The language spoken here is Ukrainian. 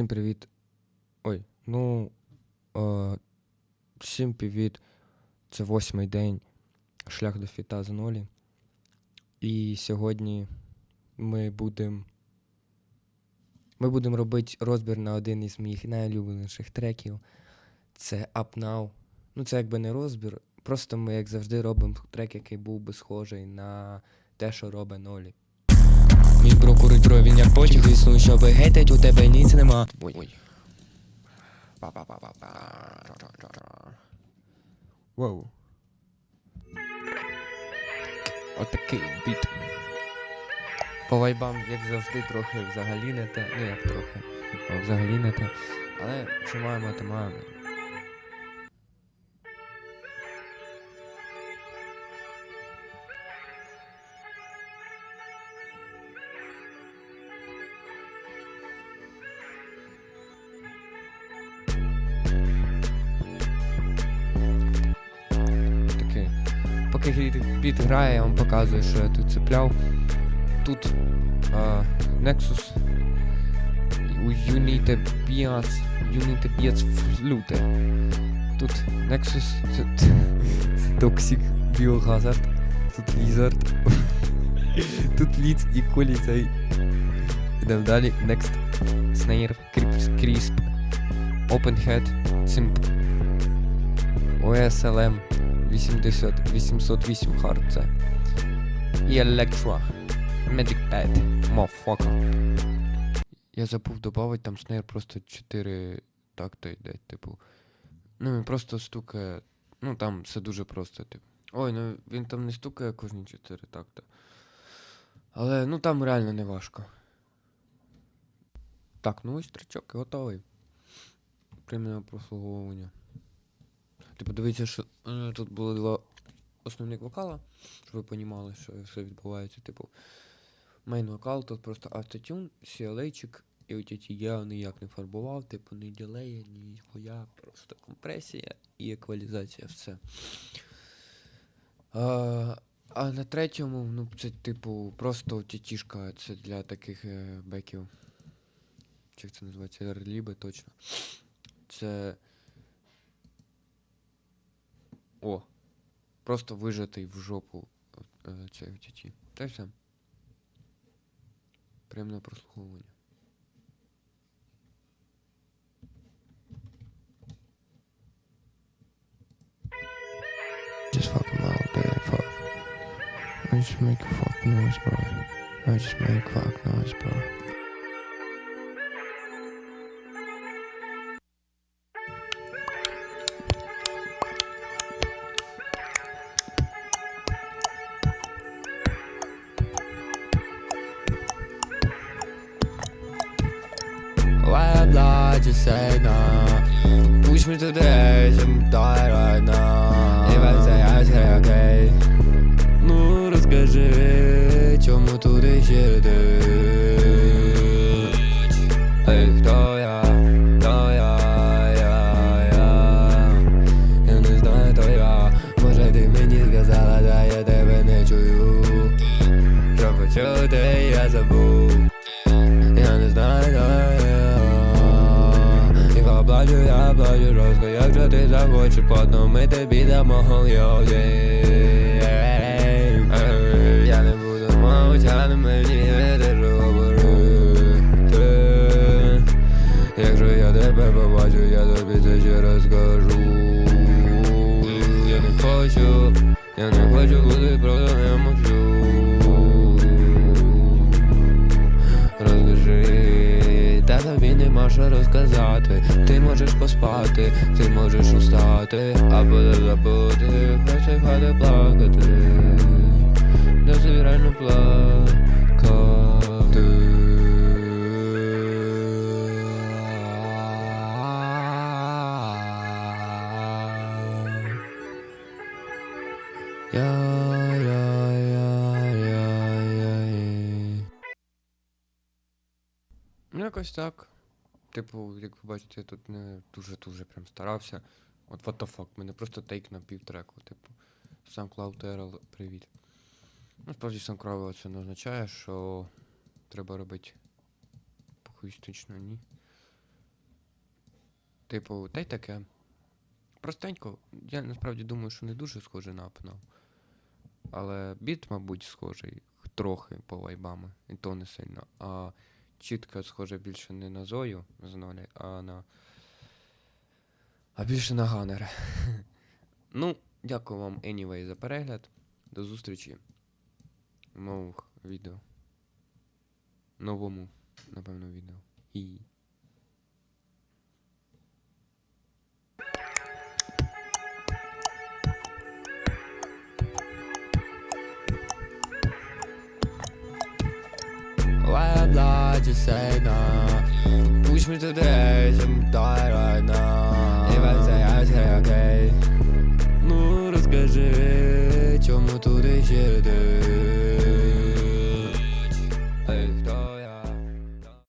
Всім привіт. Ой, ну. Е, всім привіт. Це восьмий день. Шлях до фіта з нолі. І сьогодні ми будемо. Ми будемо робити розбір на один із моїх найулюбленіших треків. Це Up Now. Ну, це якби не розбір. Просто ми, як завжди, робимо трек, який був би схожий на те, що робить нолі. Мій прокурить він як потяг існує, щоб гетить, у тебе ніц нема. Воу. Отакий біт. По вайбам, як завжди, трохи взагалі не те. Ну як трохи. Взагалі не те. Але що маємо, то маємо. Поки біт грає, я вам показую, що я тут цепляв. Тут а, Nexus Unite Beats Unite Beats Flute. Тут Nexus, тут Toxic Biohazard, тут Lizard, тут Leeds і Колі цей. Ідемо далі. Next. Snare, Crisp, Crisp, Openhead, Simp, OSLM 80, 808 hard це. І Electra. Magic Pad. Motherfucker. Я забув додати, там снейр просто 4 такта йде, типу. Ну він просто стукає. Ну там все дуже просто, типу. Ой, ну він там не стукає кожні 4 такта. Але ну там реально не важко. Так, ну ось тричок готовий. Прямне прослуговування. Типу, дивіться, що е, тут було два основних вокала, щоб ви понімали, що все відбувається. Типу, мейн вокал, тут просто автотюн, CLA-чик, і от я ніяк не фарбував, типу, ні ділея, ні хуя, просто компресія і еквалізація, все. А, а на третьому, ну, це, типу, просто тітішка, це для таких е, беків. Як це називається? Реліби точно. Це. О. Просто вижатий в жопу е, цей тіті. Та й все. Приємне прослуховування. Just fuck him out there, fuck. I just make a fuck noise, bro. I just make fuck noise, bro. Just say nah. Push me to the edge, I'm die right now. If I say I say okay. Ну розкажи, чому туди ще йдеш? Ей, хто я? Хто я? Я, я. Я не знаю, хто я. Може ти мені сказала, да я тебе не чую. Що почути, я забув. Поплачу, я плачу жорстко, якщо ти захочеш, потім ми тобі дамо гольоди. Я не буду мовчати, мені не держу говорити. Якщо я тебе побачу, я тобі це ще розкажу. Я не хочу, я не хочу бути, просто що розказати. Ти можеш поспати, ти можеш устати, або забути, хочеш хати плакати. Досить реально плакати. Я, я, я. Ну, якось так. Типу, як ви бачите, я тут не дуже-дуже прям старався. От what the fuck, мене просто тейк на півтреку, типу. SoundCloud TRL, привіт. Ну, справді SoundCloud це не означає, що треба робити похуїстично, ні. Типу, та й таке. Простенько, я насправді думаю, що не дуже схоже на апнав. Але біт, мабуть, схожий трохи по вайбами, і то не сильно. А чітко схоже більше не на Зою з нолі, а на. А більше на Ганнера. ну, дякую вам anyway за перегляд. До зустрічі в нових відео. Новому, напевно, відео. І. I lied to say no Push me to the edge and die right now If I say I say okay Ну розкажи, чому туди ще йти